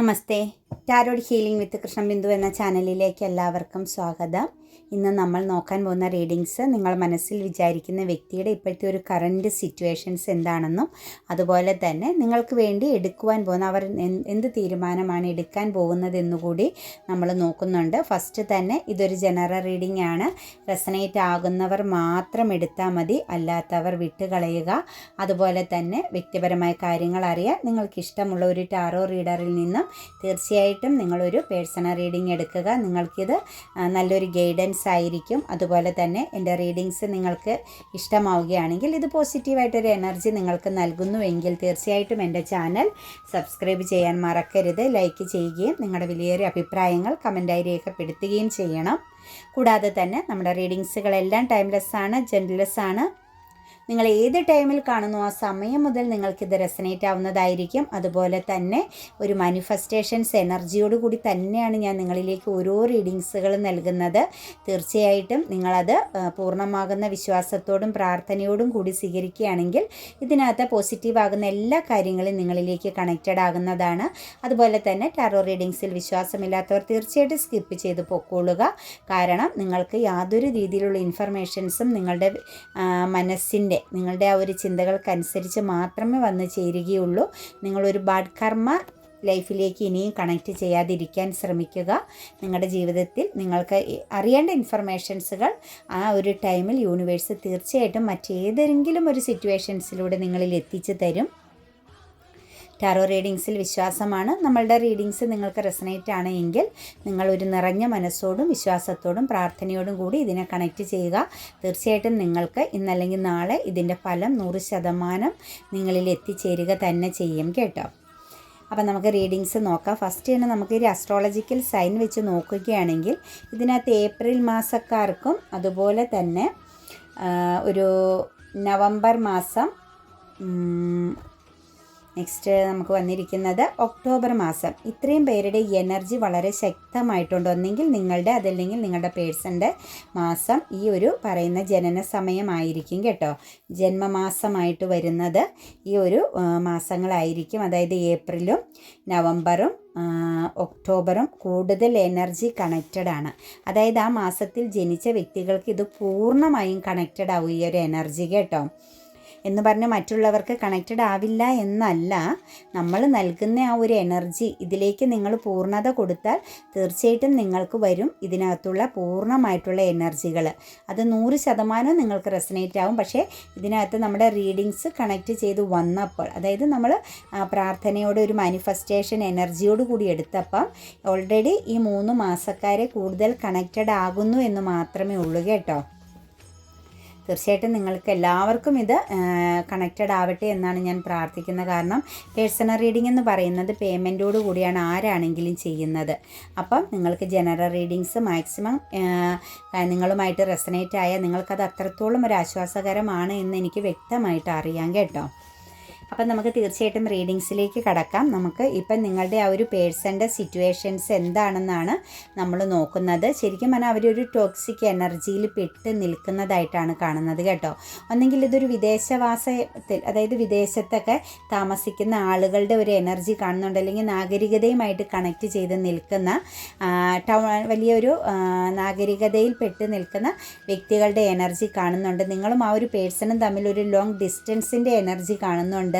Namaste. Tarot healing with Krishnabindu എന്ന ചാനലിലേക്ക് എല്ലാവർക്കും സ്വാഗതം. ഇന്ന് നമ്മൾ നോക്കാൻ പോകുന്ന റീഡിങ്സ് നിങ്ങൾ മനസ്സിൽ വിചാരിക്കുന്ന വ്യക്തിയുടെ ഇപ്പോഴത്തെ ഒരു കറന്റ് സിറ്റുവേഷൻസ് എന്താണെന്നും അതുപോലെ തന്നെ നിങ്ങൾക്ക് വേണ്ടി എടുക്കുവാൻ പോകുന്ന അവർ എന്ത് തീരുമാനമാണ് എടുക്കാൻ പോകുന്നതെന്നുകൂടി നമ്മൾ നോക്കുന്നുണ്ട്. ഫസ്റ്റ് തന്നെ ഇതൊരു ജനറൽ റീഡിംഗ് ആണ്. റെസനേറ്റ് ആകുന്നവർ മാത്രം എടുത്താൽ മതി. അല്ലാത്തവർ വിട്ടുകളയുക. അതുപോലെ തന്നെ വ്യക്തിപരമായ കാര്യങ്ങൾ അറിയാൻ നിങ്ങൾക്ക് ഇഷ്ടമുള്ള ഒരു ടാറോ റീഡറിൽ നിന്നും തീർച്ചയായിട്ടും നിങ്ങളൊരു പേഴ്സണൽ റീഡിംഗ് എടുക്കുക. നിങ്ങൾക്കിത് നല്ലൊരു ഗൈഡൻസ് ആയിരിക്കും. അതുപോലെ തന്നെ എന്റെ റീഡിങ്സ് നിങ്ങൾക്ക് ഇഷ്ടമാവുകയാണെങ്കിൽ ഇത് പോസിറ്റീവായിട്ടൊരു എനർജി നിങ്ങൾക്ക് നൽകുന്നുവെങ്കിൽ തീർച്ചയായിട്ടും എന്റെ ചാനൽ സബ്സ്ക്രൈബ് ചെയ്യാൻ മറക്കരുത്. ലൈക്ക് ചെയ്യുകയും നിങ്ങളുടെ വലിയൊരു അഭിപ്രായങ്ങൾ കമന്റായി രേഖപ്പെടുത്തുകയും ചെയ്യണം. കൂടാതെ തന്നെ നമ്മുടെ റീഡിങ്സുകളെല്ലാം ടൈംലെസ് ആണ് ജെൻലെസ് ആണ്. നിങ്ങൾ ഏത് ടൈമിൽ കാണുന്നു ആ സമയം മുതൽ നിങ്ങൾക്കിത് റെസനേറ്റ് ആവുന്നതായിരിക്കും. അതുപോലെ തന്നെ ഒരു മാനിഫെസ്റ്റേഷൻസ് എനർജിയോട് കൂടി തന്നെയാണ് ഞാൻ നിങ്ങളിലേക്ക് ഓരോ റീഡിങ്സുകൾ നൽകുന്നത്. തീർച്ചയായിട്ടും നിങ്ങളത് പൂർണമാകുന്ന വിശ്വാസത്തോടും പ്രാർത്ഥനയോടും കൂടി സ്വീകരിക്കുകയാണെങ്കിൽ ഇതിനകത്ത് പോസിറ്റീവ് ആകുന്ന എല്ലാ കാര്യങ്ങളും നിങ്ങളിലേക്ക് കണക്റ്റഡ് ആകുന്നതാണ്. അതുപോലെ തന്നെ ടാറോ റീഡിങ്സിൽ വിശ്വാസമില്ലാത്തവർ തീർച്ചയായിട്ടും സ്കിപ്പ് ചെയ്ത് പൊക്കോളുക. കാരണം നിങ്ങൾക്ക് യാതൊരു രീതിയിലുള്ള ഇൻഫർമേഷൻസും നിങ്ങളുടെ മനസ്സിന്റെ നിങ്ങളുടെ ആ ഒരു ചിന്തകൾക്കനുസരിച്ച് മാത്രമേ വന്ന് ചേരുകയുള്ളൂ. നിങ്ങളൊരു ബാഡ് കർമ്മ ലൈഫിലേക്ക് ഇനിയും കണക്റ്റ് ചെയ്യാതിരിക്കാൻ ശ്രമിക്കുക. നിങ്ങളുടെ ജീവിതത്തിൽ നിങ്ങൾക്ക് അറിയേണ്ട ഇൻഫർമേഷൻസുകൾ ആ ഒരു ടൈമിൽ യൂണിവേഴ്സ് തീർച്ചയായിട്ടും മറ്റേതെങ്കിലും ഒരു സിറ്റുവേഷൻസിലൂടെ നിങ്ങളിൽ എത്തിച്ചു തരും. ടാറോ റീഡിങ്സിൽ വിശ്വാസമാണ്. നമ്മളുടെ റീഡിങ്സ് നിങ്ങൾക്ക് റെസനേറ്റ് ആണ് എങ്കിൽ നിങ്ങൾ ഒരു നിറഞ്ഞ മനസ്സോടും വിശ്വാസത്തോടും പ്രാർത്ഥനയോടും കൂടി ഇതിനെ കണക്റ്റ് ചെയ്യുക. തീർച്ചയായിട്ടും നിങ്ങൾക്ക് ഇന്നല്ലെങ്കിൽ നാളെ ഇതിന്റെ ഫലം നൂറ് ശതമാനം നിങ്ങളിൽ എത്തിച്ചേരുക തന്നെ ചെയ്യും കേട്ടോ. അപ്പം നമുക്ക് റീഡിങ്സ് നോക്കാം. ഫസ്റ്റ് തന്നെ നമുക്ക് ഒരു അസ്ട്രോളജിക്കൽ സൈൻ വെച്ച് നോക്കുകയാണെങ്കിൽ ഇതിനകത്ത് ഏപ്രിൽ മാസക്കാർക്കും അതുപോലെ തന്നെ ഒരു നവംബർ മാസം നെക്സ്റ്റ് നമുക്ക് വന്നിരിക്കുന്നത് ഒക്ടോബർ മാസം. ഇത്രയും പേരുടെ എനർജി വളരെ ശക്തമായിട്ടുണ്ട്. ഒന്നെങ്കിൽ നിങ്ങളുടെ അതല്ലെങ്കിൽ നിങ്ങളുടെ പേഴ്സന്റെ മാസം ഈ ഒരു പറയുന്ന ജനന സമയമായിരിക്കും കേട്ടോ. ജന്മമാസമായിട്ട് വരുന്നത് ഈ ഒരു മാസങ്ങളായിരിക്കും. അതായത് ഏപ്രിലും നവംബറും ഒക്ടോബറും കൂടുതൽ എനർജി കണക്റ്റഡ് ആണ്. അതായത് ആ മാസത്തിൽ ജനിച്ച വ്യക്തികൾക്ക് ഇത് പൂർണമായും കണക്റ്റഡ് ആവും ഈ ഒരു എനർജി കേട്ടോ. എന്ന് പറഞ്ഞ് മറ്റുള്ളവർക്ക് കണക്റ്റഡ് ആവില്ല എന്നല്ല. നമ്മൾ നൽകുന്ന ആ ഒരു എനർജി ഇതിലേക്ക് നിങ്ങൾ പൂർണത കൊടുത്താൽ തീർച്ചയായിട്ടും നിങ്ങൾക്ക് വരും ഇതിനകത്തുള്ള പൂർണമായിട്ടുള്ള എനർജികൾ. അത് നൂറ് ശതമാനം നിങ്ങൾക്ക് റെസനേറ്റ് ആവും. പക്ഷേ ഇതിനകത്ത് നമ്മുടെ റീഡിങ്സ് കണക്റ്റ് ചെയ്ത് വന്നപ്പോൾ അതായത് നമ്മൾ പ്രാർത്ഥനയോട് ഒരു മാനിഫെസ്റ്റേഷൻ എനർജിയോട് കൂടി എടുത്തപ്പം ഓൾറെഡി ഈ മൂന്ന് മാസക്കാരെ കൂടുതൽ കണക്റ്റഡ് ആകുന്നു എന്ന് മാത്രമേ ഉള്ളൂ കേട്ടോ. തീർച്ചയായിട്ടും നിങ്ങൾക്ക് എല്ലാവർക്കും ഇത് കണക്റ്റഡ് ആവട്ടെ എന്നാണ് ഞാൻ പ്രാർത്ഥിക്കുന്നത് കാരണം. പേഴ്സണൽ റീഡിംഗ് എന്ന് പറയുന്നത് പേയ്മെന്റോട് കൂടിയാണ് ആരാണെങ്കിലും ചെയ്യുന്നത്. അപ്പം നിങ്ങൾക്ക് ജനറൽ റീഡിങ്സ് മാക്സിമം നിങ്ങളുമായിട്ട് റെസനേറ്റ് ആയാൽ നിങ്ങൾക്കത് അത്രത്തോളം ഒരു ആശ്വാസകരമാണ് എന്ന് എനിക്ക് വ്യക്തമായിട്ട് അറിയാം കേട്ടോ. അപ്പം നമുക്ക് തീർച്ചയായിട്ടും റീഡിങ്സിലേക്ക് കടക്കാം. നമുക്ക് ഇപ്പം നിങ്ങളുടെ ആ ഒരു പേഴ്സന്റെ സിറ്റുവേഷൻസ് എന്താണെന്നാണ് നമ്മൾ നോക്കുന്നത്. ശരിക്കും പറഞ്ഞാൽ അവരൊരു ടോക്സിക് എനർജിയിൽ പെട്ട് നിൽക്കുന്നതായിട്ടാണ് കാണുന്നത് കേട്ടോ. ഒന്നെങ്കിൽ ഇതൊരു വിദേശവാസത്തിൽ അതായത് വിദേശത്തൊക്കെ താമസിക്കുന്ന ആളുകളുടെ ഒരു എനർജി കാണുന്നുണ്ട്. അല്ലെങ്കിൽ നാഗരികതയുമായിട്ട് കണക്ട് ചെയ്ത് നിൽക്കുന്ന ടൗൺ വലിയൊരു നാഗരികതയിൽ പെട്ട് നിൽക്കുന്ന വ്യക്തികളുടെ എനർജി കാണുന്നുണ്ട്. നിങ്ങളും ആ ഒരു പേഴ്സണും തമ്മിൽ ഒരു ലോങ് ഡിസ്റ്റൻസിന്റെ എനർജി കാണുന്നുണ്ട്.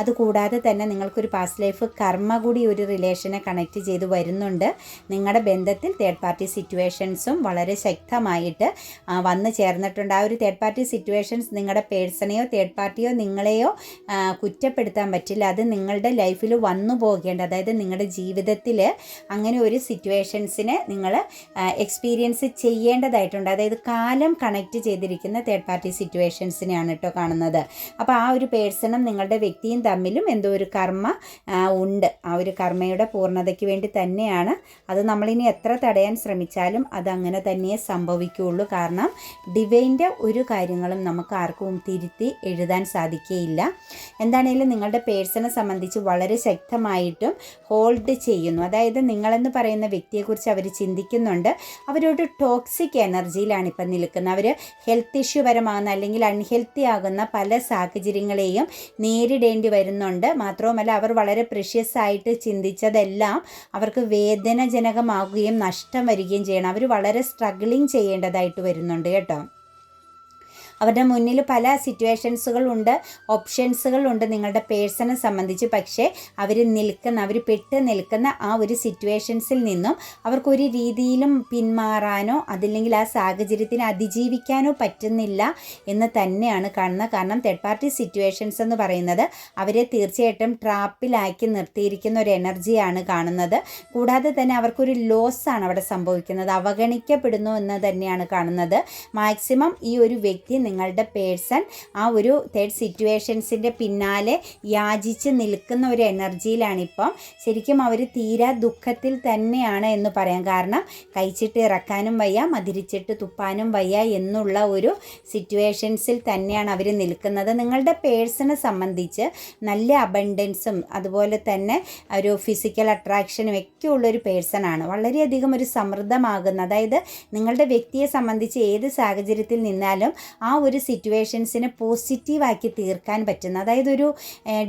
അതുകൂടാതെ തന്നെ നിങ്ങൾക്കൊരു പാസ്റ്റ് ലൈഫ് കർമ്മ കൂടി ഒരു റിലേഷനെ കണക്ട് ചെയ്ത് വരുന്നുണ്ട്. നിങ്ങളുടെ ബന്ധത്തിൽ തേർഡ് പാർട്ടി സിറ്റുവേഷൻസും വളരെ ശക്തമായിട്ട് വന്നു ചേർന്നിട്ടുണ്ട്. ആ ഒരു തേർഡ് പാർട്ടി സിറ്റുവേഷൻസ് നിങ്ങളുടെ പേഴ്സണെയോ തേർഡ് പാർട്ടിയോ നിങ്ങളെയോ കുറ്റപ്പെടുത്താൻ പറ്റില്ല. അത് നിങ്ങളുടെ ലൈഫിൽ വന്നു പോകേണ്ട അതായത് നിങ്ങളുടെ ജീവിതത്തിൽ അങ്ങനെ ഒരു സിറ്റുവേഷൻസിനെ നിങ്ങൾ എക്സ്പീരിയൻസ് ചെയ്യേണ്ടതായിട്ടുണ്ട്. അതായത് കാലം കണക്ട് ചെയ്തിരിക്കുന്ന തേർഡ് പാർട്ടി സിറ്റുവേഷൻസിനെയാണ് കേട്ടോ കാണുന്നത്. അപ്പോൾ ആ ഒരു പേഴ്സണും നിങ്ങളുടെ വ്യക്തിയും തമ്മിലും എന്തോ ഒരു കർമ്മ ഉണ്ട്. ആ ഒരു കർമ്മയുടെ പൂർണതയ്ക്ക് വേണ്ടി തന്നെയാണ്. അത് നമ്മളിനി എത്ര തടയാൻ ശ്രമിച്ചാലും അത് അങ്ങനെ തന്നെ സംഭവിക്കുകയുള്ളൂ. കാരണം ഡിവൈന്റെ ഒരു കാര്യങ്ങളും നമുക്ക് ആർക്കും തിരുത്തി എഴുതാൻ സാധിക്കുകയില്ല. എന്താണേലും നിങ്ങളുടെ പേഴ്സണെ സംബന്ധിച്ച് വളരെ ശക്തമായിട്ടും ഹോൾഡ് ചെയ്യുന്നു. അതായത് നിങ്ങളെന്ന് പറയുന്ന വ്യക്തിയെക്കുറിച്ച് അവർ ചിന്തിക്കുന്നുണ്ട്. അവരോട് ടോക്സിക് എനർജിയിലാണ് ഇപ്പം നിൽക്കുന്നത്. അവർ ഹെൽത്ത് ഇഷ്യൂ പരമാകുന്ന അല്ലെങ്കിൽ അൺഹെൽത്തി ആകുന്ന പല സാഹചര്യങ്ങളെയും നേരിടേണ്ടി വരുന്നുണ്ട്. മാത്രവുമല്ല അവർ വളരെ പ്രഷ്യസ് ആയിട്ട് ചിന്തിച്ചതെല്ലാം അവർക്ക് വേദനജനകമാകുകയും നഷ്ടം വരികയും ചെയ്യണം. അവർ വളരെ സ്ട്രഗിളിങ് ചെയ്യേണ്ടതായിട്ട് വരുന്നുണ്ട് കേട്ടോ. അവരുടെ മുന്നിൽ പല സിറ്റുവേഷൻസുകളുണ്ട് ഓപ്ഷൻസുകളുണ്ട് നിങ്ങളുടെ പേഴ്സണെ സംബന്ധിച്ച്. പക്ഷേ അവർ നിൽക്കുന്ന അവർ പെട്ട് നിൽക്കുന്ന ആ ഒരു സിറ്റുവേഷൻസിൽ നിന്നും അവർക്കൊരു രീതിയിലും പിന്മാറാനോ അതില്ലെങ്കിൽ ആ സാഹചര്യത്തിനെ അതിജീവിക്കാനോ പറ്റുന്നില്ല എന്ന് തന്നെയാണ് കാണുന്നത് കാരണം തേർഡ് പാർട്ടി സിറ്റുവേഷൻസ് എന്ന് പറയുന്നത്. അവരെ തീർച്ചയായിട്ടും ട്രാപ്പിലാക്കി നിർത്തിയിരിക്കുന്ന ഒരു എനർജിയാണ് കാണുന്നത്. കൂടാതെ തന്നെ അവർക്കൊരു ലോസാണ് അവിടെ സംഭവിക്കുന്നത്. അവഗണിക്കപ്പെടുന്നു എന്ന് തന്നെയാണ് കാണുന്നത്. മാക്സിമം ഈ ഒരു വ്യക്തി നിങ്ങളുടെ പേഴ്സൺ ആ ഒരു തേർഡ് സിറ്റുവേഷൻസിന്റെ പിന്നാലെ യാചിച്ച് നിൽക്കുന്ന ഒരു എനർജിയിലാണ് ഇപ്പം ശരിക്കും അവർ തീരാ ദുഃഖത്തിൽ തന്നെയാണ് എന്ന് പറയാം. കാരണം കഴിച്ചിട്ട് ഇറക്കാനും വയ്യ മതിരിച്ചിട്ട് തുപ്പാനും വയ്യ എന്നുള്ള ഒരു സിറ്റുവേഷൻസിൽ തന്നെയാണ് അവർ നിൽക്കുന്നത്. നിങ്ങളുടെ പേഴ്സണെ സംബന്ധിച്ച് നല്ല അബണ്ടൻസും അതുപോലെ തന്നെ ഒരു ഫിസിക്കൽ അട്രാക്ഷനും ഒക്കെ ഉള്ളൊരു പേഴ്സണാണ് വളരെയധികം ഒരു സമൃദ്ധമാകുന്ന അതായത് നിങ്ങളുടെ വ്യക്തിയെ സംബന്ധിച്ച് ഏത് സാഹചര്യത്തിൽ നിന്നാലും ആ ഒരു സിറ്റുവേഷൻസിനെ പോസിറ്റീവാക്കി തീർക്കാൻ പറ്റുന്ന അതായത് ഒരു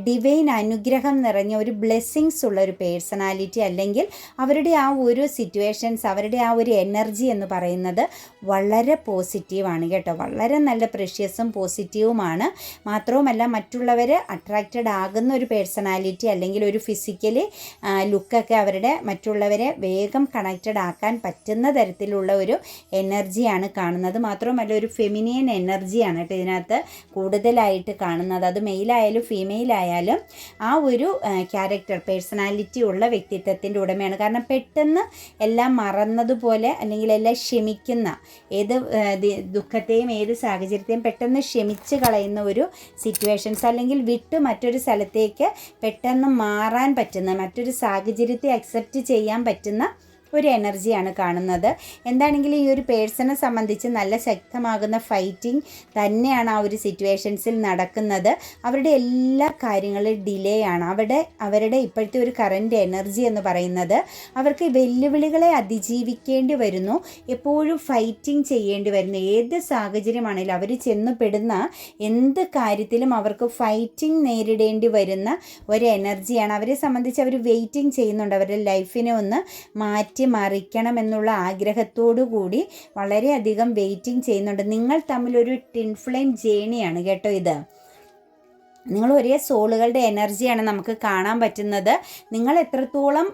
ഡിവൈൻ അനുഗ്രഹം നിറഞ്ഞ ഒരു ബ്ലെസ്സിങ്സ് ഉള്ള ഒരു പേഴ്സണാലിറ്റി അല്ലെങ്കിൽ അവരുടെ ആ ഒരു സിറ്റുവേഷൻസ് അവരുടെ ആ ഒരു എനർജി എന്ന് പറയുന്നത് വളരെ പോസിറ്റീവാണ് കേട്ടോ. വളരെ നല്ല പ്രഷ്യസും പോസിറ്റീവുമാണ് മാത്രവുമല്ല മറ്റുള്ളവർ അട്രാക്റ്റഡ് ആകുന്ന ഒരു പേഴ്സണാലിറ്റി അല്ലെങ്കിൽ ഒരു ഫിസിക്കലി ലുക്കൊക്കെ അവരുടെ മറ്റുള്ളവരെ വേഗം കണക്റ്റഡ് ആക്കാൻ പറ്റുന്ന തരത്തിലുള്ള ഒരു എനർജിയാണ് കാണുന്നത്. മാത്രവുമല്ല ഒരു ഫെമിനിയൻ എനർജിയാണ് കേട്ടോ ഇതിനകത്ത് കൂടുതലായിട്ട് കാണുന്നത്. അത് മെയിലായാലും ഫീമെയിലായാലും ആ ഒരു ക്യാരക്ടർ പേഴ്സണാലിറ്റി ഉള്ള വ്യക്തിത്വത്തിന്റെ ഉടമയാണ്. കാരണം പെട്ടെന്ന് എല്ലാം മറന്നതുപോലെ അല്ലെങ്കിൽ എല്ലാം ക്ഷമിക്കുന്ന ഏത് ദുഃഖത്തെയും ഏത് സാഹചര്യത്തെയും പെട്ടെന്ന് ക്ഷമിച്ച് കളയുന്ന ഒരു സിറ്റുവേഷൻസ് അല്ലെങ്കിൽ വിട്ട് മറ്റൊരു സ്ഥലത്തേക്ക് പെട്ടെന്ന് മാറാൻ പറ്റുന്ന മറ്റൊരു സാഹചര്യത്തെ അക്സെപ്റ്റ് ചെയ്യാൻ പറ്റുന്ന ഒരു എനർജിയാണ് കാണുന്നത്. എന്താണെങ്കിലും ഈ ഒരു പേഴ്സണെ സംബന്ധിച്ച് നല്ല ശക്തമാകുന്ന ഫൈറ്റിംഗ് തന്നെയാണ് ആ ഒരു സിറ്റുവേഷൻസിൽ നടക്കുന്നത്. അവരുടെ എല്ലാ കാര്യങ്ങളും ഡിലേ ആണ്. അവിടെ അവരുടെ ഇപ്പോഴത്തെ ഒരു കറന്റ് എനർജി എന്ന് പറയുന്നത് അവർക്ക് വെല്ലുവിളികളെ അതിജീവിക്കേണ്ടി വരുന്നു. എപ്പോഴും ഫൈറ്റിംഗ് ചെയ്യേണ്ടി വരുന്നു. ഏത് സാഹചര്യമാണെങ്കിലും അവർ ചെന്നുപെടുന്ന എന്ത് കാര്യത്തിലും അവർക്ക് ഫൈറ്റിംഗ് നേരിടേണ്ടി വരുന്ന ഒരു എനർജിയാണ്. അവരെ സംബന്ധിച്ച് അവർ വെയിറ്റിംഗ് ചെയ്യുന്നുണ്ട്. അവരുടെ ലൈഫിനെ ഒന്ന് മാറ്റി മാറ്റിമറിക്കണം എന്നുള്ള ആഗ്രഹത്തോടു കൂടി വളരെയധികം വെയിറ്റിംഗ് ചെയ്യുന്നുണ്ട്. നിങ്ങൾ തമ്മിലൊരു ടിൻഫ്ലെയിം ജേണിയാണ് കേട്ടോ ഇത്. നിങ്ങൾ ഒരേ സോളുകളുടെ എനർജിയാണ് നമുക്ക് കാണാൻ പറ്റുന്നത്. നിങ്ങൾ എത്രത്തോളം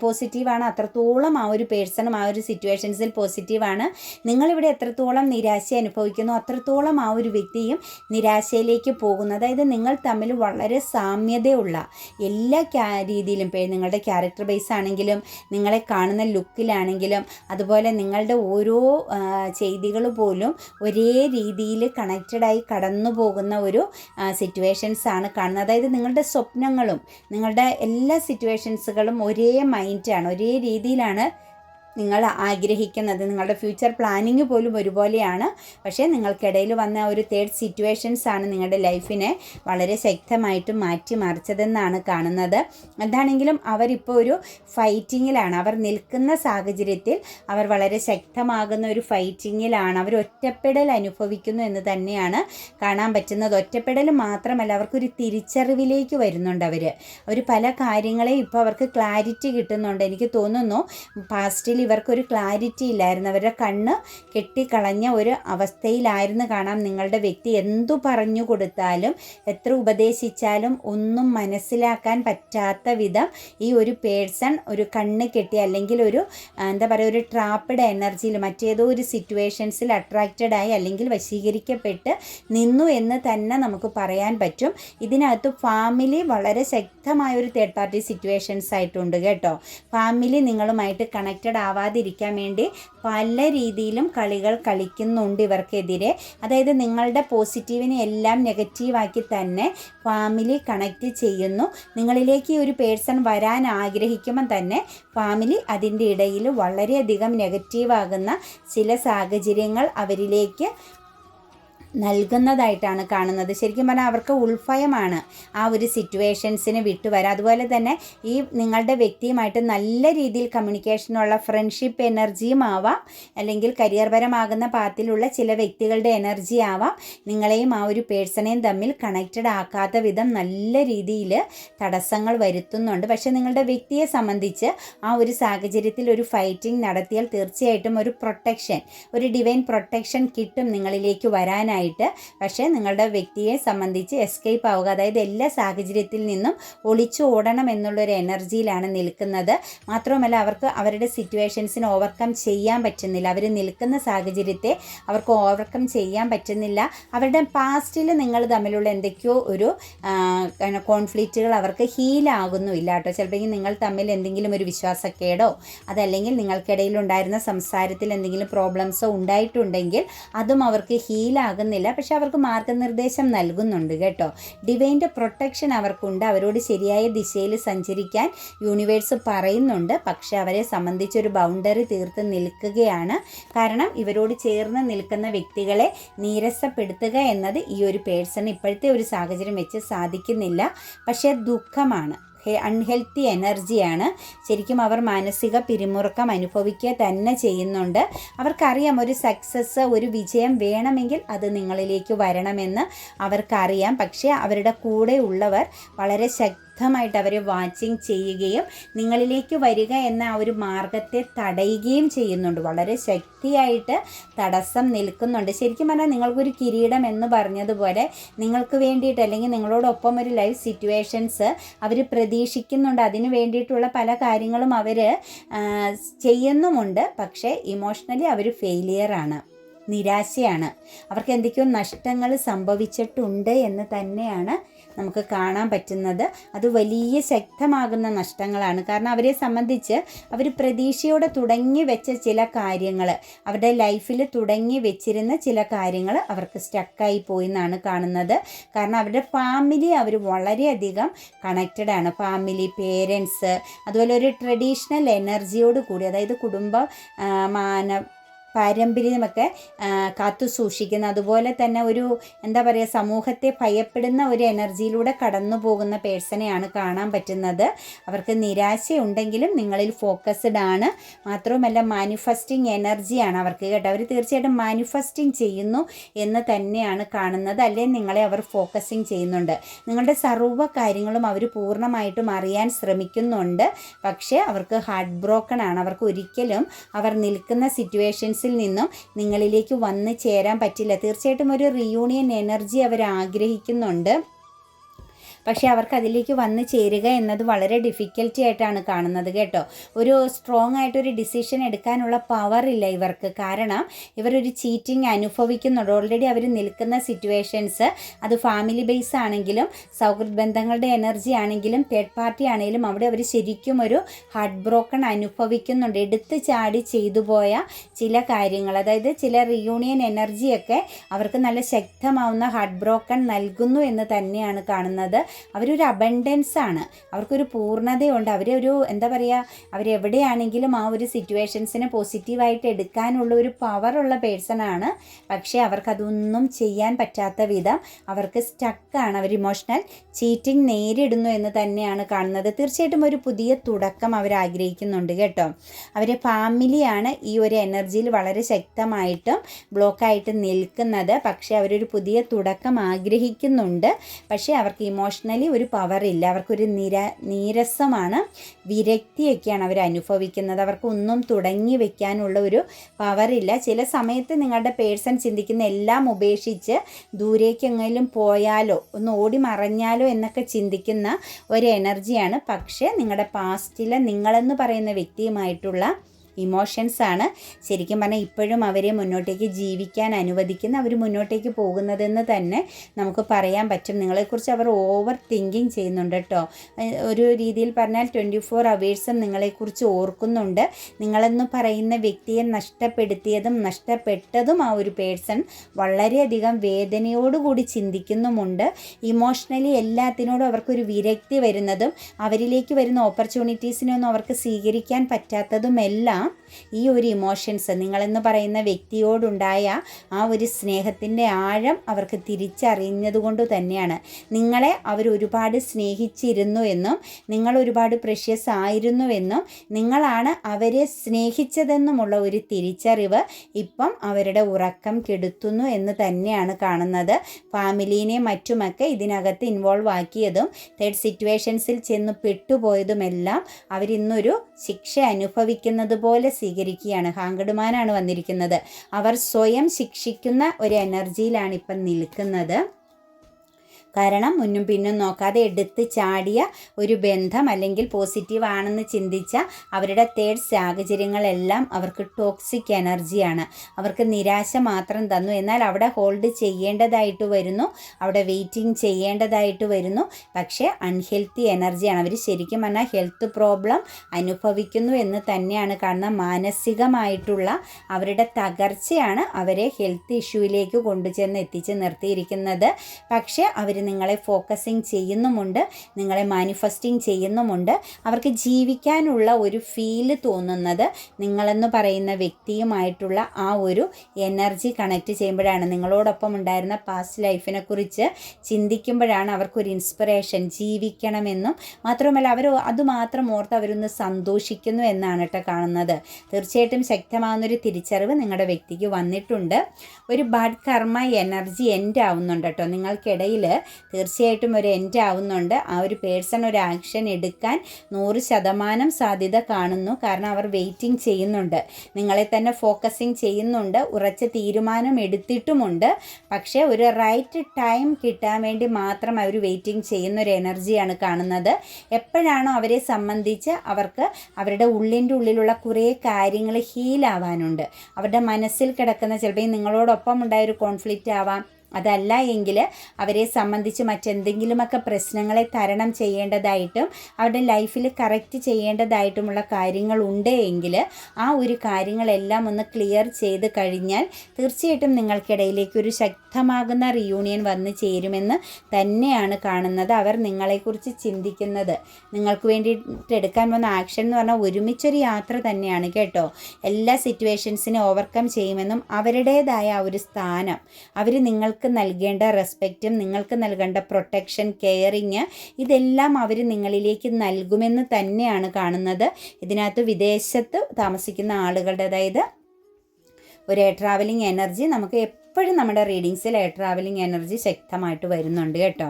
പോസിറ്റീവാണ് അത്രത്തോളം ആ ഒരു പേഴ്സണും ആ ഒരു സിറ്റുവേഷൻസിൽ പോസിറ്റീവാണ് നിങ്ങളിവിടെ എത്രത്തോളം നിരാശ അനുഭവിക്കുന്നു അത്രത്തോളം ആ ഒരു വ്യക്തിയും നിരാശയിലേക്ക് പോകുന്നു. അതായത് നിങ്ങൾ തമ്മിൽ വളരെ സാമ്യതയുള്ള എല്ലാ രീതിയിലും നിങ്ങളുടെ ക്യാരക്ടർ ബേസ് ആണെങ്കിലും നിങ്ങളെ കാണുന്ന ലുക്കിലാണെങ്കിലും അതുപോലെ നിങ്ങളുടെ ഓരോ ചെയ്തികൾ പോലും ഒരേ രീതിയിൽ കണക്റ്റഡായി കടന്നു പോകുന്ന ഒരു സിറ്റുവേഷൻ സിറ്റുവേഷൻസ് ആണ് കാണുന്നത്. അതായത് നിങ്ങളുടെ സ്വപ്നങ്ങളും നിങ്ങളുടെ എല്ലാ സിറ്റുവേഷൻസുകളും ഒരേ മൈൻഡാണ് ഒരേ രീതിയിലാണ് നിങ്ങൾ ആഗ്രഹിക്കുന്നത്. നിങ്ങളുടെ ഫ്യൂച്ചർ പ്ലാനിങ് പോലും ഒരുപോലെയാണ്. പക്ഷേ നിങ്ങൾക്കിടയിൽ വന്ന ഒരു തേർഡ് സിറ്റുവേഷൻസ് ആണ് നിങ്ങളുടെ ലൈഫിനെ വളരെ ശക്തമായിട്ട് മാറ്റി മറിച്ചതെന്നാണ് കാണുന്നത്. എന്താണെങ്കിലും അവരിപ്പോൾ ഒരു ഫൈറ്റിങ്ങിലാണ് അവർ നിൽക്കുന്ന സാഹചര്യത്തിൽ അവർ വളരെ ശക്തമാകുന്ന ഒരു ഫൈറ്റിങ്ങിലാണ് അവർ ഒറ്റപ്പെടൽ അനുഭവിക്കുന്നു എന്ന് തന്നെയാണ് കാണാൻ പറ്റുന്നത്. ഒറ്റപ്പെടൽ മാത്രമല്ല അവർക്കൊരു തിരിച്ചറിവിലേക്ക് വരുന്നുണ്ട് അവർ അവർ പല കാര്യങ്ങളെയും ഇപ്പോൾ അവർക്ക് ക്ലാരിറ്റി കിട്ടുന്നുണ്ട്. എനിക്ക് തോന്നുന്നു പാസ്റ്റിൽ ഇവർക്കൊരു ക്ലാരിറ്റി ഇല്ലായിരുന്നു. അവരുടെ കണ്ണ് കെട്ടിക്കളഞ്ഞ ഒരു അവസ്ഥയിലായിരുന്നു കാണാം നിങ്ങളുടെ വ്യക്തി എന്തു പറഞ്ഞു കൊടുത്താലും എത്ര ഉപദേശിച്ചാലും ഒന്നും മനസ്സിലാക്കാൻ പറ്റാത്ത വിധം ഈ ഒരു പേഴ്സൺ ഒരു കണ്ണ് കെട്ടി അല്ലെങ്കിൽ ഒരു എന്താ പറയുക ഒരു ട്രാപ്പിഡ് എനർജിയിൽ മറ്റേതോ ഒരു സിറ്റുവേഷൻസിൽ അട്രാക്റ്റഡ് ആയി അല്ലെങ്കിൽ വശീകരിക്കപ്പെട്ട് നിന്നു എന്ന് തന്നെ നമുക്ക് പറയാൻ പറ്റും. ഇതിനകത്ത് ഫാമിലി വളരെ ശക്തമായ ഒരു തേർഡ് പാർട്ടി സിറ്റുവേഷൻസ് ആയിട്ടുണ്ട് കേട്ടോ. ഫാമിലി നിങ്ങളുമായിട്ട് കണക്റ്റഡ് ആവാതിരിക്കാൻ വേണ്ടി പല രീതിയിലും കളികൾ കളിക്കുന്നുണ്ട് ഇവർക്കെതിരെ. അതായത് നിങ്ങളുടെ പോസിറ്റീവിനെ എല്ലാം നെഗറ്റീവാക്കി തന്നെ ഫാമിലി കണക്റ്റ് ചെയ്യുന്നു. നിങ്ങളിലേക്ക് ഒരു പേഴ്സൺ വരാൻ ആഗ്രഹിക്കുമ്പോൾ തന്നെ ഫാമിലി അതിന്റെ ഇടയിൽ വളരെയധികം നെഗറ്റീവാകുന്ന ചില സാഹചര്യങ്ങൾ അവരിലേക്ക് നൽകുന്നതായിട്ടാണ് കാണുന്നത്. ശരിക്കും പറഞ്ഞാൽ അവർക്ക് ഉൾഭയമാണ് ആ ഒരു സിറ്റുവേഷൻസിന് വിട്ടുവരാം അതുപോലെ തന്നെ ഈ നിങ്ങളുടെ വ്യക്തിയുമായിട്ട് നല്ല രീതിയിൽ കമ്മ്യൂണിക്കേഷനുള്ള ഫ്രണ്ട്ഷിപ്പ് എനർജിയും ആവാം. അല്ലെങ്കിൽ കരിയർപരമാകുന്ന പാത്തിലുള്ള ചില വ്യക്തികളുടെ എനർജി ആവാം. നിങ്ങളെയും ആ ഒരു പേഴ്സണെയും തമ്മിൽ കണക്റ്റഡ് ആക്കാത്ത വിധം നല്ല രീതിയിൽ തടസ്സങ്ങൾ വരുത്തുന്നുണ്ട്. പക്ഷേ നിങ്ങളുടെ വ്യക്തിയെ സംബന്ധിച്ച് ആ ഒരു സാഹചര്യത്തിൽ ഒരു ഫൈറ്റിംഗ് നടത്തിയാൽ തീർച്ചയായിട്ടും ഒരു പ്രൊട്ടക്ഷൻ ഒരു ഡിവൈൻ പ്രൊട്ടക്ഷൻ കിട്ടും നിങ്ങളിലേക്ക് വരാനായിട്ട് പക്ഷേ നിങ്ങളുടെ വ്യക്തിയെ സംബന്ധിച്ച് എസ്കേപ്പ് ആവുക അതായത് എല്ലാ സാഹചര്യത്തിൽ നിന്നും ഒളിച്ചു ഓടണം എന്നുള്ളൊരു എനർജിയിലാണ് നിൽക്കുന്നത്. മാത്രവുമല്ല അവർക്ക് അവരുടെ സിറ്റുവേഷൻസിന് ഓവർകം ചെയ്യാൻ പറ്റുന്നില്ല. അവർ നിൽക്കുന്ന സാഹചര്യത്തെ അവർക്ക് ഓവർകം ചെയ്യാൻ പറ്റുന്നില്ല. അവരുടെ പാസ്റ്റിൽ നിങ്ങൾ തമ്മിലുള്ള എന്തൊക്കെയോ ഒരു കോൺഫ്ലിക്റ്റുകൾ അവർക്ക് ഹീലാകുന്നുമില്ല കേട്ടോ. ചിലപ്പോൾ നിങ്ങൾ തമ്മിൽ എന്തെങ്കിലും ഒരു വിശ്വാസക്കേടോ അതല്ലെങ്കിൽ നിങ്ങൾക്കിടയിൽ ഉണ്ടായിരുന്ന സംസാരത്തിൽ എന്തെങ്കിലും പ്രോബ്ലംസോ ഉണ്ടായിട്ടുണ്ടെങ്കിൽ അതും അവർക്ക് ഹീലാകുന്നില്ല പക്ഷെ അവർക്ക് മാർഗനിർദ്ദേശം നൽകുന്നുണ്ട് കേട്ടോ. ഡിവൈന്റെ പ്രൊട്ടക്ഷൻ അവർക്കുണ്ട്. അവരോട് ശരിയായ ദിശയിൽ സഞ്ചരിക്കാൻ യൂണിവേഴ്സ് പറയുന്നുണ്ട്. പക്ഷെ അവരെ സംബന്ധിച്ചൊരു ബൗണ്ടറി തീർത്ത് നിൽക്കുകയാണ്. കാരണം ഇവരോട് ചേർന്ന് നിൽക്കുന്ന വ്യക്തികളെ നീരസപ്പെടുത്തുക എന്നത് ഈ ഒരു പേഴ്സൺ ഇപ്പോഴത്തെ ഒരു സാഹചര്യം വെച്ച് സാധിക്കുന്നില്ല. പക്ഷേ ദുഃഖമാണ്. അൺഹെൽത്തി എനർജിയാണ് ശരിക്കും അവർ മാനസിക പിരിമുറുക്കം അനുഭവിക്കുക തന്നെ ചെയ്യുന്നുണ്ട്. അവർക്കറിയാം ഒരു സക്സസ് ഒരു വിജയം വേണമെങ്കിൽ അത് നിങ്ങളിലേക്ക് വരണമെന്ന് അവർക്കറിയാം. പക്ഷേ അവരുടെ കൂടെ ഉള്ളവർ വളരെ ശക്തി ശക്തമായിട്ട് അവരെ വാച്ചിങ് ചെയ്യുകയും നിങ്ങളിലേക്ക് വരിക എന്ന ആ ഒരു മാർഗത്തെ തടയുകയും ചെയ്യുന്നുണ്ട്. വളരെ ശക്തിയായിട്ട് തടസ്സം നിൽക്കുന്നുണ്ട്. ശരിക്കും പറഞ്ഞാൽ നിങ്ങൾക്കൊരു കിരീടം എന്ന് പറഞ്ഞതുപോലെ നിങ്ങൾക്ക് വേണ്ടിയിട്ട് അല്ലെങ്കിൽ നിങ്ങളോടൊപ്പം ഒരു ലൈഫ് സിറ്റുവേഷൻസ് അവർ പ്രതീക്ഷിക്കുന്നുണ്ട്. അതിന് വേണ്ടിയിട്ടുള്ള പല കാര്യങ്ങളും അവർ ചെയ്യുന്നുമുണ്ട്. പക്ഷേ ഇമോഷണലി അവർ ഫെയിലിയറാണ് നിരാശയാണ്. അവർക്ക് എന്തൊക്കെയോ നഷ്ടങ്ങൾ സംഭവിച്ചിട്ടുണ്ട് എന്ന് തന്നെയാണ് നമുക്ക് കാണാൻ പറ്റുന്നത് അത് വലിയ ശക്തമാകുന്ന നഷ്ടങ്ങളാണ്. കാരണം അവരെ സംബന്ധിച്ച് അവർ പ്രതീക്ഷയോടെ തുടങ്ങി വെച്ച ചില കാര്യങ്ങൾ അവരുടെ ലൈഫിൽ തുടങ്ങി വെച്ചിരുന്ന ചില കാര്യങ്ങൾ അവർക്ക് സ്റ്റക്കായി പോയി എന്നാണ് കാണുന്നത്. കാരണം അവരുടെ ഫാമിലി അവർ വളരെയധികം കണക്റ്റഡ് ആണ്. ഫാമിലി പേരൻസ് അതുപോലെ ഒരു ട്രഡീഷണൽ എനർജിയോട് കൂടി അതായത് കുടുംബ മാന പാരമ്പര്യമൊക്കെ കാത്തു സൂക്ഷിക്കുന്ന അതുപോലെ തന്നെ ഒരു എന്താ പറയുക സമൂഹത്തെ ഭയപ്പെടുന്ന ഒരു എനർജിയിലൂടെ കടന്നു പോകുന്ന പേഴ്സണെയാണ് കാണാൻ പറ്റുന്നത്. അവർക്ക് നിരാശയുണ്ടെങ്കിലും നിങ്ങളിൽ ഫോക്കസ്ഡ് ആണ്. മാത്രവുമല്ല മാനിഫെസ്റ്റിംഗ് എനർജിയാണ് അവർക്ക് കേട്ടോ. അവർ തീർച്ചയായിട്ടും മാനിഫെസ്റ്റിംഗ് ചെയ്യുന്നു എന്ന് തന്നെയാണ് കാണുന്നത്. അല്ലെങ്കിൽ നിങ്ങളെ അവർ ഫോക്കസിങ് ചെയ്യുന്നുണ്ട്. നിങ്ങളുടെ സർവ കാര്യങ്ങളും അവർ പൂർണമായിട്ടും അറിയാൻ ശ്രമിക്കുന്നുണ്ട്. പക്ഷേ അവർക്ക് ഹാർട്ട് ബ്രോക്കൺ ആണ്. അവർക്ക് ഒരിക്കലും അവർ നിൽക്കുന്ന സിറ്റുവേഷൻസ് മനസ്സിൽ നിന്നും നിങ്ങളിലേക്ക് വന്ന് ചേരാൻ പറ്റില്ല. തീർച്ചയായിട്ടും ഒരു റിയൂണിയൻ എനർജി അവർ ആഗ്രഹിക്കുന്നുണ്ട് പക്ഷേ അവർക്ക് അതിലേക്ക് വന്ന് ചേരുക എന്നത് വളരെ ഡിഫിക്കൽറ്റി ആയിട്ടാണ് കാണുന്നത് കേട്ടോ. ഒരു സ്ട്രോങ് ആയിട്ടൊരു ഡിസിഷൻ എടുക്കാനുള്ള പവർ ഇല്ല ഇവർക്ക്. കാരണം ഇവരൊരു ചീറ്റിംഗ് അനുഭവിക്കുന്നുണ്ട്. ഓൾറെഡി അവർ നിൽക്കുന്ന സിറ്റുവേഷൻസ് അത് ഫാമിലി ബേസ് ആണെങ്കിലും സൗഹൃദ ബന്ധങ്ങളുടെ എനർജി ആണെങ്കിലും തേർഡ് പാർട്ടി ആണെങ്കിലും അവിടെ അവർ ശരിക്കും ഒരു ഹാർട്ട് ബ്രോക്കൺ അനുഭവിക്കുന്നുണ്ട്. എടുത്ത് ചാടി ചെയ്തു പോയ ചില കാര്യങ്ങൾ അതായത് ചില റിയൂണിയൻ എനർജിയൊക്കെ അവർക്ക് നല്ല ശക്തമാവുന്ന ഹാർട്ട് ബ്രോക്കൺ നൽകുന്നു എന്ന് തന്നെയാണ് കാണുന്നത്. അവരൊരു അബൻഡൻസ് ആണ്. അവർക്കൊരു പൂർണതയുണ്ട്. അവരൊരു എന്താ പറയുക അവരെവിടെയാണെങ്കിലും ആ ഒരു സിറ്റുവേഷൻസിനെ പോസിറ്റീവായിട്ട് എടുക്കാനുള്ള ഒരു പവറുള്ള പേഴ്സണാണ് പക്ഷേ അവർക്കതൊന്നും ചെയ്യാൻ പറ്റാത്ത വിധം അവർക്ക് സ്റ്റക്കാണ് അവർ ഇമോഷണൽ ചീറ്റിംഗ് നേരിടുന്നു എന്ന് തന്നെയാണ് കാണുന്നത്. തീർച്ചയായിട്ടും ഒരു പുതിയ തുടക്കം അവർ ആഗ്രഹിക്കുന്നുണ്ട് കേട്ടോ. അവരെ ഫാമിലിയാണ് ഈ ഒരു എനർജിയിൽ വളരെ ശക്തമായിട്ടും ബ്ലോക്കായിട്ട് നിൽക്കുന്നത്. പക്ഷേ അവരൊരു പുതിയ തുടക്കം ആഗ്രഹിക്കുന്നുണ്ട്. പക്ഷേ അവർക്ക് ഇമോഷണൽ ഇമോഷണലി ഒരു പവർ ഇല്ല. അവർക്കൊരു നിര നീരസമാണ്. വിരക്തിയൊക്കെയാണ് അവർ അനുഭവിക്കുന്നത്. അവർക്ക് ഒന്നും തുടങ്ങി വെക്കാനുള്ള ഒരു പവറില്ല ചില സമയത്ത് നിങ്ങളുടെ പേഴ്സൺ ചിന്തിക്കുന്ന എല്ലാം ഉപേക്ഷിച്ച് ദൂരേക്കെങ്കിലും പോയാലോ ഒന്ന് ഓടി മറഞ്ഞാലോ എന്നൊക്കെ ചിന്തിക്കുന്ന ഒരു എനർജിയാണ് പക്ഷേ നിങ്ങളുടെ പാസ്റ്റിലെ നിങ്ങളെന്ന് പറയുന്ന വ്യക്തിയുമായിട്ടുള്ള ഇമോഷൻസ് ആണ്. ശരിക്കും പറഞ്ഞാൽ ഇപ്പോഴും അവരെ മുന്നോട്ടേക്ക് ജീവിക്കാൻ അനുവദിക്കുന്ന അവർ മുന്നോട്ടേക്ക് പോകുന്നതെന്ന് തന്നെ നമുക്ക് പറയാൻ പറ്റും. നിങ്ങളെക്കുറിച്ച് അവർ ഓവർ തിങ്കിങ് ചെയ്യുന്നുണ്ട് കേട്ടോ. ഒരു രീതിയിൽ പറഞ്ഞാൽ ട്വന്റി ഫോർ അവേഴ്സും നിങ്ങളെക്കുറിച്ച് ഓർക്കുന്നുണ്ട്. നിങ്ങളെന്ന് പറയുന്ന വ്യക്തിയെ നഷ്ടപ്പെടുത്തിയതും നഷ്ടപ്പെട്ടതും ആ ഒരു പേഴ്സൺ വളരെയധികം വേദനയോടുകൂടി ചിന്തിക്കുന്നുമുണ്ട്. ഇമോഷണലി എല്ലാത്തിനോടും അവർക്കൊരു വിരക്തി വരുന്നതും അവരിലേക്ക് വരുന്ന ഓപ്പർച്യൂണിറ്റീസിനെ ഒന്നും അവർക്ക് സ്വീകരിക്കാൻ പറ്റാത്തതുമെല്ലാം ഈ ഒരു ഇമോഷൻസ് നിങ്ങളെന്ന് പറയുന്ന വ്യക്തിയോടുണ്ടായ ആ ഒരു സ്നേഹത്തിന്റെ ആഴം അവർക്ക് തിരിച്ചറിഞ്ഞതുകൊണ്ട് തന്നെയാണ്. നിങ്ങളെ അവർ ഒരുപാട് സ്നേഹിച്ചിരുന്നു എന്നും നിങ്ങൾ ഒരുപാട് പ്രഷ്യസ് ആയിരുന്നുവെന്നും നിങ്ങളാണ് അവരെ സ്നേഹിച്ചതെന്നുമുള്ള ഒരു തിരിച്ചറിവ് ഇപ്പം അവരുടെ ഉറക്കം കെടുത്തുന്നു എന്ന് തന്നെയാണ് കാണുന്നത്. ഫാമിലീനെ മറ്റുമൊക്കെ ഇതിനകത്ത് ഇൻവോൾവ് ആക്കിയതും തേർഡ് സിറ്റുവേഷൻസിൽ ചെന്ന് പെട്ടുപോയതുമെല്ലാം അവരിന്നൊരു ശിക്ഷ അനുഭവിക്കുന്നത് പോലെ സ്വീകരിക്കുകയാണ്. ഹാങ്കഡുമാനാണ് വന്നിരിക്കുന്നത്. അവർ സ്വയം ശിക്ഷിക്കുന്ന ഒരു എനർജിയിലാണ് ഇപ്പം നിൽക്കുന്നത്. കാരണം മുന്നും പിന്നും നോക്കാതെ എടുത്ത് ചാടിയ ഒരു ബന്ധം അല്ലെങ്കിൽ പോസിറ്റീവ് ആണെന്ന് ചിന്തിച്ച അവരുടെ തേർഡ് സാഹചര്യങ്ങളെല്ലാം അവർക്ക് ടോക്സിക് എനർജിയാണ് അവർക്ക് നിരാശ മാത്രം തന്നു. എന്നാൽ അവിടെ ഹോൾഡ് ചെയ്യേണ്ടതായിട്ട് വരുന്നു. അവിടെ വെയിറ്റിംഗ് ചെയ്യേണ്ടതായിട്ട് വരുന്നു. പക്ഷേ അൺഹെൽത്തി എനർജിയാണ് അവർ ശരിക്കും പറഞ്ഞാൽ ഹെൽത്ത് പ്രോബ്ലം അനുഭവിക്കുന്നു എന്ന് തന്നെയാണ് കാരണം മാനസികമായിട്ടുള്ള അവരുടെ തകർച്ചയാണ് അവരെ ഹെൽത്ത് ഇഷ്യൂയിലേക്ക് കൊണ്ടുചെന്ന് എത്തിച്ച് നിർത്തിയിരിക്കുന്നത്. പക്ഷേ അവർ നിങ്ങളെ ഫോക്കസിങ് ചെയ്യുന്നുമുണ്ട് നിങ്ങളെ മാനിഫെസ്റ്റിങ് ചെയ്യുന്നുമുണ്ട്. അവർക്ക് ജീവിക്കാനുള്ള ഒരു ഫീൽ തോന്നുന്നത് നിങ്ങളെന്ന് പറയുന്ന വ്യക്തിയുമായിട്ടുള്ള ആ ഒരു എനർജി കണക്റ്റ് ചെയ്യുമ്പോഴാണ്. നിങ്ങളോടൊപ്പം ഉണ്ടായിരുന്ന പാസ്റ്റ് ലൈഫിനെ കുറിച്ച് ചിന്തിക്കുമ്പോഴാണ് അവർക്കൊരു ഇൻസ്പിറേഷൻ ജീവിക്കണമെന്നും മാത്രമല്ല അവർ അതുമാത്രം ഓർത്ത് അവരൊന്ന് സന്തോഷിക്കുന്നു എന്നാണ് കേട്ടോ കാണുന്നത്. തീർച്ചയായിട്ടും ശക്തമാകുന്നൊരു തിരിച്ചറിവ് നിങ്ങളുടെ വ്യക്തിക്ക് വന്നിട്ടുണ്ട്. ഒരു ബാഡ് കർമ്മ എനർജി എൻഡ് ആവുന്നുണ്ട് കേട്ടോ. നിങ്ങൾക്കിടയിൽ തീർച്ചയായിട്ടും ഒരു എൻഡ് ആവുന്നുണ്ട്. ആ ഒരു പേഴ്സൺ ഒരു ആക്ഷൻ എടുക്കാൻ നൂറ് ശതമാനം സാധ്യത കാണുന്നു. കാരണം അവർ വെയിറ്റിംഗ് ചെയ്യുന്നുണ്ട്. നിങ്ങളെ തന്നെ ഫോക്കസിങ് ചെയ്യുന്നുണ്ട്. ഉറച്ച തീരുമാനം എടുത്തിട്ടുമുണ്ട്. പക്ഷേ ഒരു റൈറ്റ് ടൈം കിട്ടാൻ വേണ്ടി മാത്രം അവർ വെയിറ്റിംഗ് ചെയ്യുന്ന ഒരു എനർജിയാണ് കാണുന്നത്. എപ്പോഴാണോ അവരെ സംബന്ധിച്ച് അവർക്ക് അവരുടെ ഉള്ളിന്റെ ഉള്ളിലുള്ള കുറേ കാര്യങ്ങൾ ഹീലാവാനുണ്ട് അവരുടെ മനസ്സിൽ കിടക്കുന്ന ചിലപ്പോൾ നിങ്ങളോടൊപ്പം ഉണ്ടായ ഒരു കോൺഫ്ലിക്റ്റ് ആവാം. അതല്ല എങ്കിൽ അവരെ സംബന്ധിച്ച് മറ്റെന്തെങ്കിലുമൊക്കെ പ്രശ്നങ്ങളെ തരണം ചെയ്യേണ്ടതായിട്ടും അവരുടെ ലൈഫിൽ കറക്റ്റ് ചെയ്യേണ്ടതായിട്ടുമുള്ള കാര്യങ്ങളുണ്ട് എങ്കിൽ ആ ഒരു കാര്യങ്ങളെല്ലാം ഒന്ന് ക്ലിയർ ചെയ്ത് കഴിഞ്ഞാൽ തീർച്ചയായിട്ടും നിങ്ങൾക്കിടയിലേക്ക് ഒരു ശക്തമാകുന്ന റിയൂണിയൻ വന്ന് ചേരുമെന്ന് തന്നെയാണ് കാണുന്നത്. അവർ നിങ്ങളെക്കുറിച്ച് ചിന്തിക്കുന്നത്. നിങ്ങൾക്ക് വേണ്ടിയിട്ട് എടുക്കാൻ വന്ന ആക്ഷൻ എന്ന് പറഞ്ഞാൽ ഒരുമിച്ചൊരു യാത്ര തന്നെയാണ് കേട്ടോ. എല്ലാ സിറ്റുവേഷൻസിനെ ഓവർകം ചെയ്യുമെന്നും അവരുടേതായ ഒരു സ്ഥാനം. അവർ നിങ്ങൾക്ക് നിങ്ങൾക്ക് നൽകേണ്ട റെസ്പെക്റ്റും നിങ്ങൾക്ക് നൽകേണ്ട പ്രൊട്ടക്ഷൻ കെയറിങ് ഇതെല്ലാം അവർ നിങ്ങളിലേക്ക് നൽകുമെന്ന് തന്നെയാണ് കാണുന്നത്. ഇതിനകത്ത് വിദേശത്ത് താമസിക്കുന്ന ആളുകളുടെ അതായത് ഒരു ട്രാവലിംഗ് എനർജി നമുക്ക് എപ്പോഴും നമ്മുടെ റീഡിങ്സിൽ എയർ ട്രാവലിംഗ് എനർജി ശക്തമായിട്ട് വരുന്നുണ്ട് കേട്ടോ.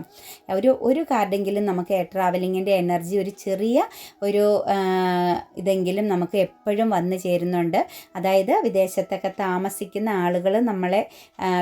ഒരു ഒരു കാർഡെങ്കിലും നമുക്ക് എയർ ട്രാവലിങ്ങിന്റെ എനർജി ഒരു ചെറിയ ഒരു ഇതെങ്കിലും നമുക്ക് എപ്പോഴും വന്നു ചേരുന്നുണ്ട്. അതായത് വിദേശത്തൊക്കെ താമസിക്കുന്ന ആളുകൾ നമ്മളെ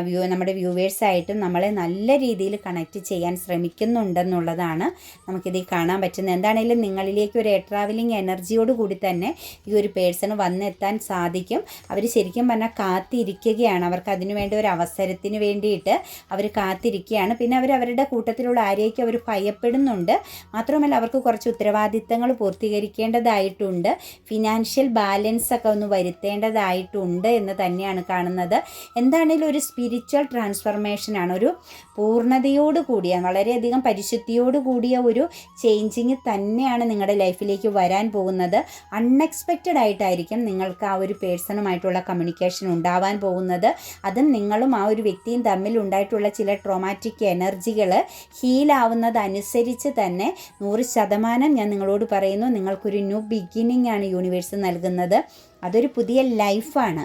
വ്യൂ നമ്മുടെ വ്യൂവേഴ്സായിട്ടും നമ്മളെ നല്ല രീതിയിൽ കണക്റ്റ് ചെയ്യാൻ ശ്രമിക്കുന്നുണ്ടെന്നുള്ളതാണ് നമുക്കിതിൽ കാണാൻ പറ്റുന്നത്. എന്താണെങ്കിലും നിങ്ങളിലേക്ക് ഒരു എയർ ട്രാവലിംഗ് എനർജിയോട് കൂടി തന്നെ ഈ ഒരു പേഴ്സൺ വന്നെത്താൻ സാധിക്കും. അവർ ശരിക്കും പറഞ്ഞാൽ കാത്തിരിക്കുകയാണ്. അവർക്ക് അതിനുവേണ്ടി ഒരു അവസരത്തിന് വേണ്ടിയിട്ട് അവർ കാത്തിരിക്കുകയാണ്. പിന്നെ അവർ അവരുടെ കൂട്ടത്തിലുള്ള ആരെയൊക്കെ അവർ ഭയപ്പെടുന്നുണ്ട്. മാത്രമല്ല അവർക്ക് കുറച്ച് ഉത്തരവാദിത്തങ്ങൾ പൂർത്തീകരിക്കേണ്ടതായിട്ടുണ്ട്. ഫിനാൻഷ്യൽ ബാലൻസ് ഒക്കെ ഒന്ന് വരുത്തേണ്ടതായിട്ടുണ്ട് എന്ന് തന്നെയാണ് കാണുന്നത്. എന്താണെങ്കിലും ഒരു സ്പിരിച്വൽ ട്രാൻസ്ഫർമേഷനാണ് ഒരു പൂർണതയോട് കൂടിയ വളരെയധികം പരിശുദ്ധിയോട് കൂടിയ ഒരു ചേഞ്ചിങ് തന്നെയാണ് നിങ്ങളുടെ ലൈഫിലേക്ക് വരാൻ പോകുന്നത്. അൺഎക്സ്പെക്റ്റഡ് ആയിട്ടായിരിക്കും നിങ്ങൾക്ക് ആ ഒരു പേഴ്സണുമായിട്ടുള്ള കമ്മ്യൂണിക്കേഷൻ ഉണ്ടാവാൻ പോകുന്നത്. അതും നിങ്ങൾ നിങ്ങളും ആ ഒരു വ്യക്തിയും തമ്മിൽ ഉണ്ടായിട്ടുള്ള ചില ട്രോമാറ്റിക് എനർജികൾ ഹീലാവുന്നതനുസരിച്ച് തന്നെ നൂറ് ശതമാനം ഞാൻ നിങ്ങളോട് പറയുന്നു നിങ്ങൾക്കൊരു ന്യൂ ബിഗിനിങ് ആണ് യൂണിവേഴ്സ് നൽകുന്നത്. അതൊരു പുതിയ ലൈഫാണ്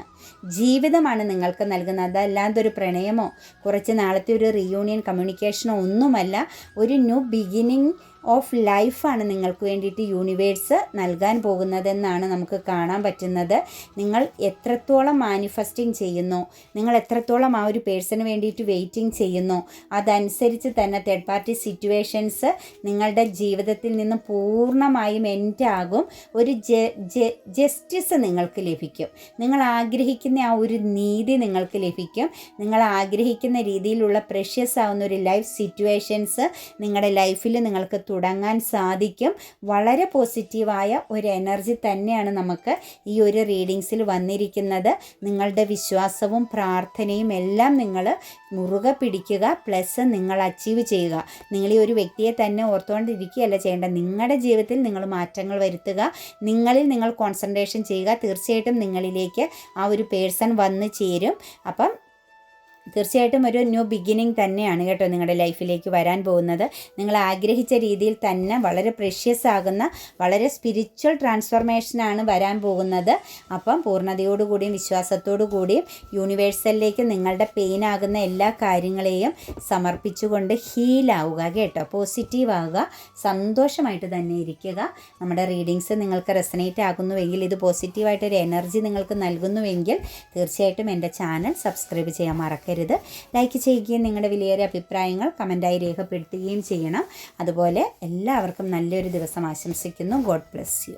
ജീവിതമാണ് നിങ്ങൾക്ക് നൽകുന്നത്. അതല്ലാതൊരു പ്രണയമോ കുറച്ച് നാളത്തെ ഒരു റിയൂണിയൻ കമ്മ്യൂണിക്കേഷനോ ഒന്നുമല്ല. ഒരു ന്യൂ ബിഗിനിങ് ഓഫ് ലൈഫാണ് നിങ്ങൾക്ക് വേണ്ടിയിട്ട് യൂണിവേഴ്സ് നൽകാൻ പോകുന്നതെന്നാണ് നമുക്ക് കാണാൻ പറ്റുന്നത്. നിങ്ങൾ എത്രത്തോളം മാനിഫെസ്റ്റിംഗ് ചെയ്യുന്നു നിങ്ങൾ എത്രത്തോളം ആ ഒരു പേഴ്സണ് വേണ്ടിയിട്ട് വെയിറ്റിംഗ് ചെയ്യുന്നു അതനുസരിച്ച് തന്നെ തേർഡ് പാർട്ടി സിറ്റുവേഷൻസ് നിങ്ങളുടെ ജീവിതത്തിൽ നിന്ന് പൂർണമായും ആകും. ഒരു ജസ്റ്റിസ് നിങ്ങൾക്ക് ലഭിക്കും. നിങ്ങൾ ആഗ്രഹിക്കുന്ന ആ ഒരു നീതി നിങ്ങൾക്ക് ലഭിക്കും. നിങ്ങൾ ആഗ്രഹിക്കുന്ന രീതിയിലുള്ള പ്രഷ്യസ് ആവുന്ന ഒരു ലൈഫ് സിറ്റുവേഷൻസ് നിങ്ങളുടെ ലൈഫിൽ നിങ്ങൾക്ക് തുടങ്ങാൻ സാധിക്കും. വളരെ പോസിറ്റീവായ ഒരു എനർജി തന്നെയാണ് നമുക്ക് ഈ ഒരു റീഡിങ്സിൽ വന്നിരിക്കുന്നത്. നിങ്ങളുടെ വിശ്വാസവും പ്രാർത്ഥനയും എല്ലാം നിങ്ങൾ മുറുകെ പിടിക്കുക പ്ലസ് നിങ്ങൾ അച്ചീവ് ചെയ്യുക. നിങ്ങൾ ഈ ഒരു വ്യക്തിയെ തന്നെ ഓർത്തുകൊണ്ടിരിക്കുകയല്ല ചെയ്യേണ്ടത്. നിങ്ങളുടെ ജീവിതത്തിൽ നിങ്ങൾ മാറ്റങ്ങൾ വരുത്തുക. നിങ്ങളിൽ നിങ്ങൾ കോൺസെൻട്രേഷൻ ചെയ്യുക. തീർച്ചയായിട്ടും നിങ്ങളിലേക്ക് ആ ഒരു പേഴ്സൺ വന്ന് ചേരും. അപ്പം തീർച്ചയായിട്ടും ഒരു ന്യൂ ബിഗിനിങ് തന്നെയാണ് കേട്ടോ നിങ്ങളുടെ ലൈഫിലേക്ക് വരാൻ പോകുന്നത്. നിങ്ങൾ ആഗ്രഹിച്ച രീതിയിൽ തന്നെ വളരെ പ്രഷ്യസ് ആകുന്ന വളരെ സ്പിരിച്വൽ ട്രാൻസ്ഫോർമേഷനാണ് വരാൻ പോകുന്നത്. അപ്പം പൂർണതയോടുകൂടിയും വിശ്വാസത്തോടു കൂടിയും യൂണിവേഴ്സലിലേക്ക് നിങ്ങളുടെ പെയിൻ ആകുന്ന എല്ലാ കാര്യങ്ങളെയും സമർപ്പിച്ചുകൊണ്ട് ഹീലാവുക കേട്ടോ. പോസിറ്റീവ് ആവുക സന്തോഷമായിട്ട് തന്നെ ഇരിക്കുക. നമ്മുടെ റീഡിങ്സ് നിങ്ങൾക്ക് റെസനേറ്റ് ആകുന്നുവെങ്കിൽ ഇത് പോസിറ്റീവായിട്ടൊരു എനർജി നിങ്ങൾക്ക് നൽകുന്നുവെങ്കിൽ തീർച്ചയായിട്ടും എന്റെ ചാനൽ സബ്സ്ക്രൈബ് ചെയ്യാൻ മറക്കരുത് ലൈക്ക് ചെയ്യുകയും നിങ്ങളുടെ വിലയേറിയ അഭിപ്രായങ്ങൾ കമന്റായി രേഖപ്പെടുത്തുകയും ചെയ്യണം. അതുപോലെ എല്ലാവർക്കും നല്ലൊരു ദിവസം ആശംസിക്കുന്നു. God bless you